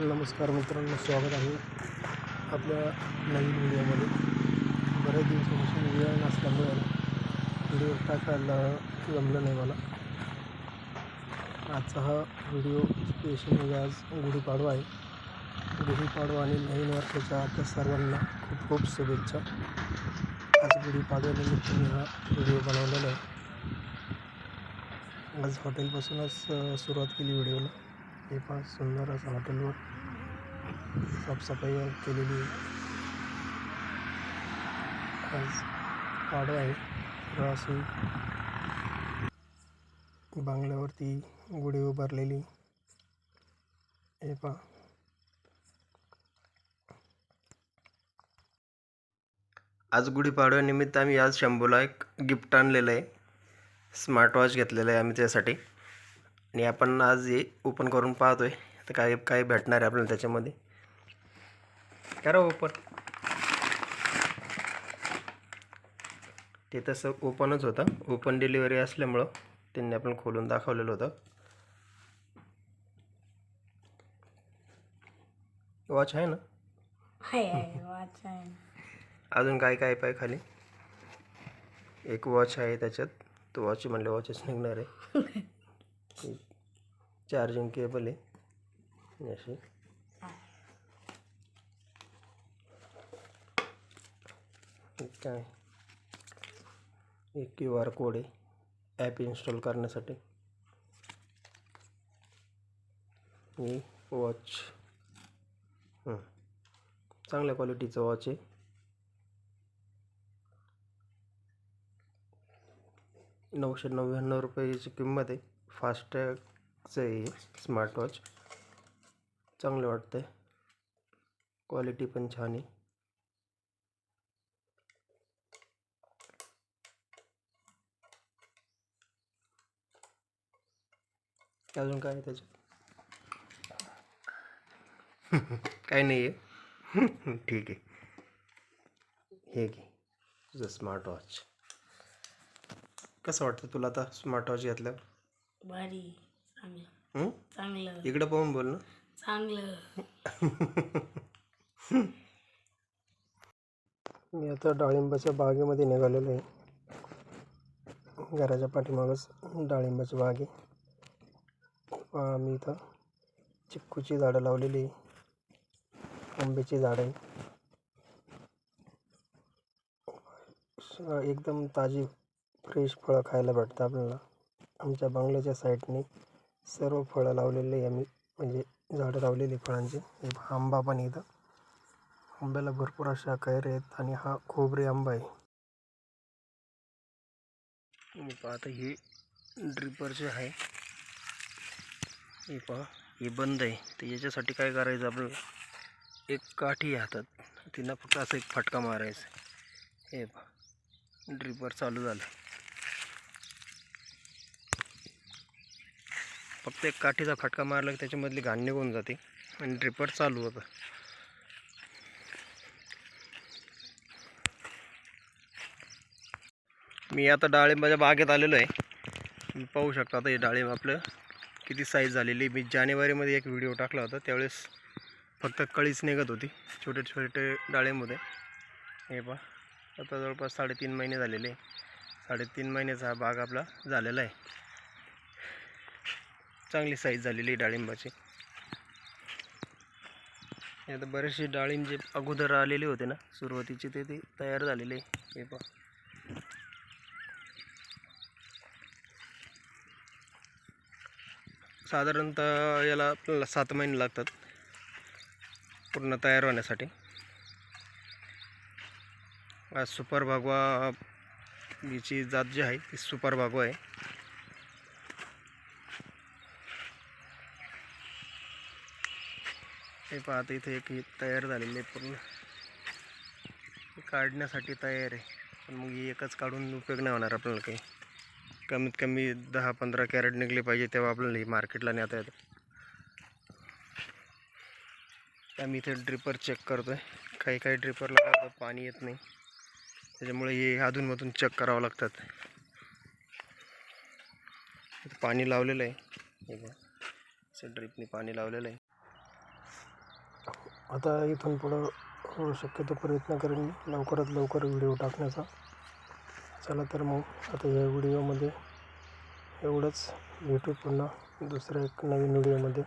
नमस्कार मित्रांनो स्वागत आहे आपल्या नवीन व्हिडिओमध्ये. बऱ्याच दिवसापासून वेळ नसल्यामुळे व्हिडिओ टाकायला जमलं नाही मला. आजचा हा व्हिडिओ स्पेशल म्हणजे आज गुढीपाडवा आहे. गुढीपाडवा आणि नवीन वर्षाच्या आपल्या सर्वांना खूप खूप शुभेच्छा. आज गुढीपाडव्यानिमित्त मी हा व्हिडिओ बनवलेला आहे. आज हॉटेलपासूनच सुरुवात केली व्हिडिओला हे फार सुंदर असं हॉटेलवर साफसफाई केलेली आज पाडवा आहे तर बांगल्यावरती गुढी उभारलेली. हे पहा. आज गुढीपाडव्यानिमित्त आम्ही आज शंभूला एक गिफ्ट आणलेलं आहे. स्मार्ट वॉच घेतलेलं आहे आम्ही त्यासाठी. आणि आपण आज हे ओपन करून पाहतोय. तर काय काय भेटणार आहे आपल्याला त्याच्यामध्ये. करा ओपन ते तसं ओपनच होतं. ओपन डिलिव्हरी असल्यामुळं त्यांनी आपण खोलून दाखवलेलं होतं. वॉच आहे ना? अजून काय काय पाय खाली? एक वॉच आहे त्याच्यात. तो वॉच म्हणले वॉचच निघणार आहे. चार्जिंग केबल आहे. अशी. काय एक क्यू आर कोड आहे ॲप इन्स्टॉल करण्यासाठी. मी वॉच. चांगल्या क्वालिटीचं वॉच आहे. नऊशे नव्याण्णव रुपयाची किंमत आहे. फास्टॅगचं आहे स्मार्ट वॉच. चांगलं वाटतं आहे क्वालिटी पण छान आहे. अजून काय आहे त्याच्यात? काय नाही आहे. ठीक आहे. हे घे. तुझं स्मार्ट वॉच कसं वाटतं तुला आता स्मार्ट वॉच घेतल्यावर? भारी. चांगलं. हं? चांगलं. इकडं पाहून बोल ना. चांगलं. मी आता डाळिंबाच्या बागेमध्ये निघालेलो आहे. घराच्या पाठीमागच डाळिंबाची बाग आहे. आम्ही मी इथं चिक्कूची झाडं लावलेली आहे. आंब्याची झाडं आहे एकदम ताजी फ्रेश फळं खायला भेटतं आपल्याला. आमच्या बंगल्याच्या साईडने सर्व फळं लावलेली आहे आम्ही. म्हणजे झाडं लावलेली फळांचे फळांची. हे पहा, आंबा पण इथं. आंब्याला भरपूर अशा कैर आहेत आणि हा खोबरे आंबा आहे. मी पाहता हे ड्रिपरचे आहे हे पहा हे बंद आहे. तर याच्यासाठी काय करायचं आपल्याला? एक काठी हातात. तिला फक्त असं एक फटका मारायचा हे पहा ड्रिपर चालू झालं. फक्त एक काठीचा फटका मारला की त्याच्यामधली घाण निघून जाते. आणि ड्रिपर चालू होतं. मी आता डाळिंबाच्या बागेत आलेलो आहे. तुम्ही पाहू शकता आता हे डाळिंब आपलं किती साईज झालेली मी जानेवारीमध्ये एक व्हिडिओ टाकला होता. त्यावेळेस फक्त कळीच निघत होती. छोटे छोटे डाळिंब होते. हे पहा. आता जवळपास साडेतीन महिने झालेले आहे. साडेतीन महिन्याचा हा बाग आपला झालेला आहे. चांगली साईज झालेली आहे डाळिंबाची. आता बरेचसे डाळिंब जे अगोदर आलेले होते ना सुरुवातीचे ते ते तयार झालेले हे पा साधारणतः याला आपल्याला सात महिने लागतात पूर्ण तयार होण्यासाठी. आज सुपर भागवा याची जात जी आहे ती सुपर भागवा आहे. हे पाहता इथे एक ही तयार झालेली आहे पूर्ण. काढण्यासाठी तयार आहे. पण मग ही एकच काढून उपयोग नाही होणार आपल्याला काही. कमीत कमी दहा पंधरा कॅरेट निघले पाहिजे तेव्हा आपल्याला मार्केटला नेता येतं. आम्ही इथे ड्रिपर चेक करतो आहे काही काही ड्रिपरला काय पाणी येत नाही. त्याच्यामुळे हे अधूनमधून चेक करावं लागतात. पाणी लावलेलं आहे. हे बघा. असं ड्रिपने पाणी लावलेलं आहे. आता इथून पुढं शक्यतो प्रयत्न करेन लवकरात लवकर व्हिडिओ टाकण्याचा. चला तर मग आता या व्हिडिओमध्ये एवढंच. भेटू पुन्हा दुसऱ्या एक नवीन व्हिडिओमध्ये.